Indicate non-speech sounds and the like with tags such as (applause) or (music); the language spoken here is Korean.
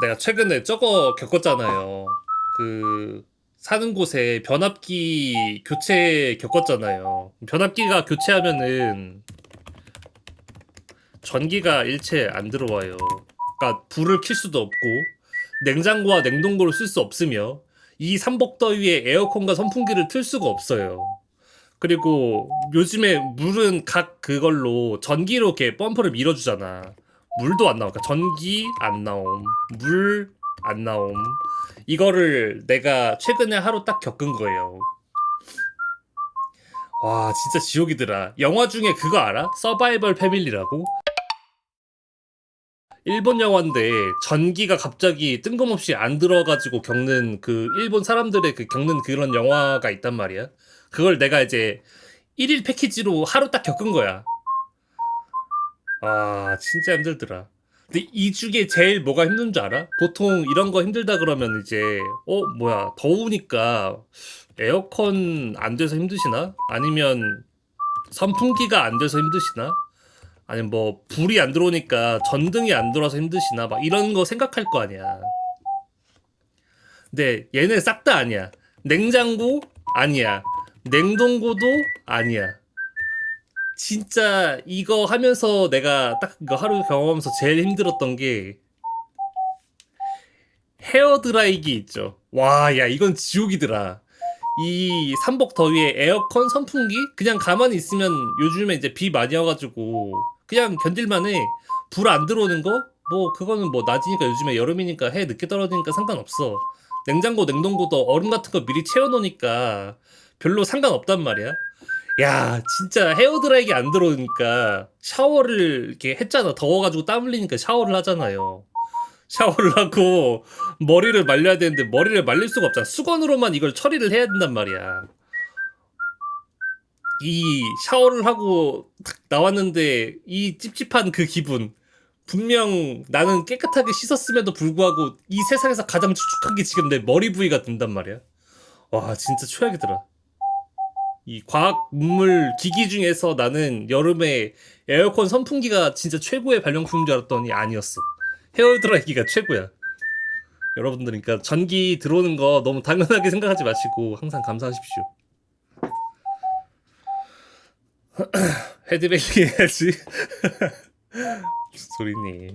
내가 최근에 저거 겪었잖아요. 그 사는 곳에 변압기 교체 겪었잖아요. 변압기가 교체하면은 전기가 일체 안 들어와요. 그러니까 불을 켤 수도 없고 냉장고와 냉동고를 쓸 수 없으며 이 삼복더위에 에어컨과 선풍기를 틀 수가 없어요. 그리고 요즘에 물은 각 그걸로 전기로 이렇게 펌프를 밀어주잖아. 물도 안 나와. 그러니까 전기 안 나옴. 물 안 나옴. 이거를 내가 최근에 하루 딱 겪은 거예요. 와, 진짜 지옥이더라. 영화 중에 그거 알아? 서바이벌 패밀리라고? 일본 영화인데 전기가 갑자기 뜬금없이 안 들어가지고 겪는 그 일본 사람들의 그 겪는 그런 영화가 있단 말이야. 그걸 내가 이제 1일 패키지로 하루 딱 겪은 거야. 아, 진짜 힘들더라. 근데 이 중에 제일 뭐가 힘든 줄 알아? 보통 이런 거 힘들다 그러면 이제 어 뭐야 더우니까 에어컨 안 돼서 힘드시나? 아니면 선풍기가 안 돼서 힘드시나? 아니면 뭐 불이 안 들어오니까 전등이 안 들어와서 힘드시나? 막 이런 거 생각할 거 아니야. 근데 얘는 싹다 아니야. 냉장고 아니야. 냉동고도 아니야. 진짜 이거 하면서 내가 딱 이거 하루 경험하면서 제일 힘들었던 게 헤어 드라이기 있죠. 와, 야, 이건 지옥이더라. 이 삼복 더위에 에어컨, 선풍기 그냥 가만히 있으면 요즘에 이제 비 많이 와가지고 그냥 견딜만해. 불 안 들어오는 거? 뭐 그거는 뭐 낮이니까 요즘에 여름이니까 해 늦게 떨어지니까 상관없어. 냉장고, 냉동고도 얼음 같은 거 미리 채워놓으니까 별로 상관없단 말이야. 야, 진짜 헤어드라이기 안 들어오니까 샤워를 이렇게 했잖아. 더워가지고 땀 흘리니까 샤워를 하잖아요. 샤워를 (laughs) 하고 머리를 말려야 되는데 머리를 말릴 수가 없잖아. 수건으로만 이걸 처리를 해야 된단 말이야. 이 샤워를 하고 탁 나왔는데 이 찝찝한 그 기분. 분명 나는 깨끗하게 씻었음에도 불구하고 이 세상에서 가장 축축한 게 지금 내 머리 부위가 된단 말이야. 와, 진짜 최악이더라. 이 과학 문물 기기 중에서 나는 여름에 에어컨 선풍기가 진짜 최고의 발명품인 줄 알았더니 아니었어. 헤어 드라이기가 최고야. 여러분들 그러니까 전기 들어오는 거 너무 당연하게 생각하지 마시고 항상 감사하십시오. (clears throat) 헤드뱅이 해야지. (laughs) 소리니?